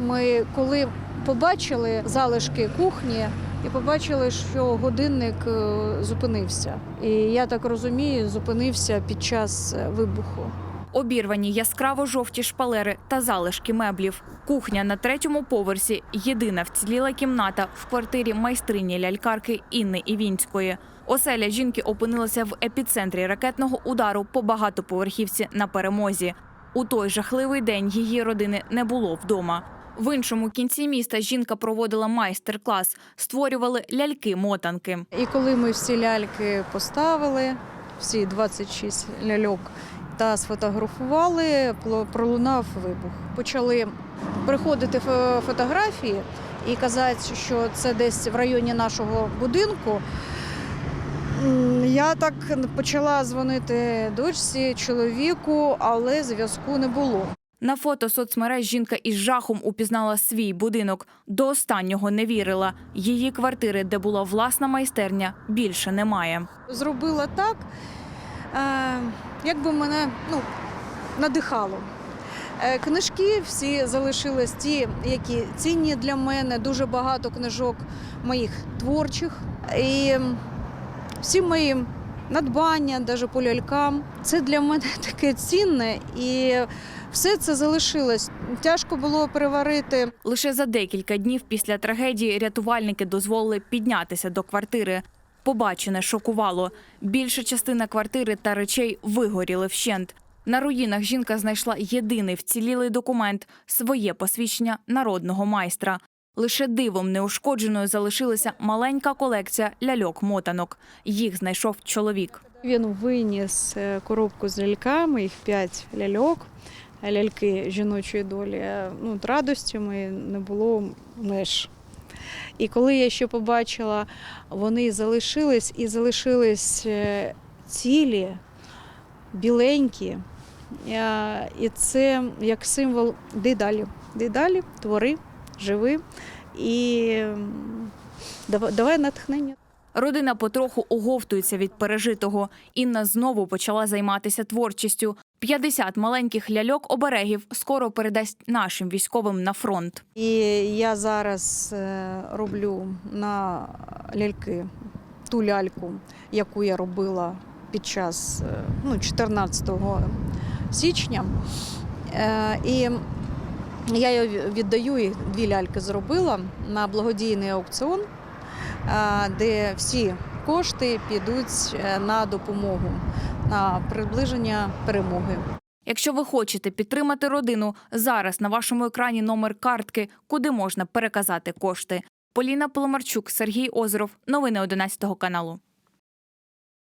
Ми коли побачили залишки кухні і побачили, що годинник е, зупинився. І я так розумію, зупинився під час е, вибуху. Обірвані яскраво жовті шпалери та залишки меблів. Кухня на третьому поверсі єдина вціліла кімната в квартирі майстрині лялькарки Інни Івінської. Оселя жінки опинилася в епіцентрі ракетного удару по багатоповерхівці на перемозі. У той жахливий день її родини не було вдома. В іншому кінці міста жінка проводила майстер-клас, створювали ляльки-мотанки. І коли ми всі ляльки поставили, всі 26 ляльок, та сфотографували, пролунав вибух. Почали приходити фо- фотографії і казати, що це десь в районі нашого будинку. Я так почала дзвонити дочці, чоловіку, але зв'язку не було. На фото соцмереж жінка із жахом упізнала свій будинок. До останнього не вірила. Її квартири, де була власна майстерня, більше немає. зробила так, е, якби мене ну, надихало. Е, Книжки всі залишились ті, які цінні для мене. Дуже багато книжок моїх творчих. І всі мої надбання, навіть по лялькам, це для мене таке цінне. І все це залишилось. Тяжко було переварити. Лише за декілька днів після трагедії рятувальники дозволили піднятися до квартири. Побачене шокувало. Більша частина квартири та речей вигоріли вщент. На руїнах жінка знайшла єдиний вцілілий документ своє посвідчення народного майстра. Лише дивом неушкодженою залишилася маленька колекція ляльок-мотанок. Їх знайшов чоловік. Він виніс е, коробку з ляльками, їх п'ять ляльок, ляльки жіночої долі. Ну, от радостюми не було меж. І коли я ще побачила, вони залишились і залишились е, цілі, біленькі. І це як символ «Йди далі, йди далі, твори, живи і давай натхнення. Родина потроху оговтується від пережитого. Інна знову почала займатися творчістю. 50 маленьких ляльок-оберегів скоро передасть нашим військовим на фронт. І я зараз е, роблю на ляльки ту ляльку, яку я робила під час е, ну, 14 січня. Е, І я її віддаю, їх дві ляльки зробила на благодійний аукціон, де всі кошти підуть е, на допомогу, на приближення перемоги. Якщо ви хочете підтримати родину, зараз на вашому екрані номер картки, куди можна переказати кошти. Поліна Поломарчук, Сергій Озеров. Новини 11 каналу.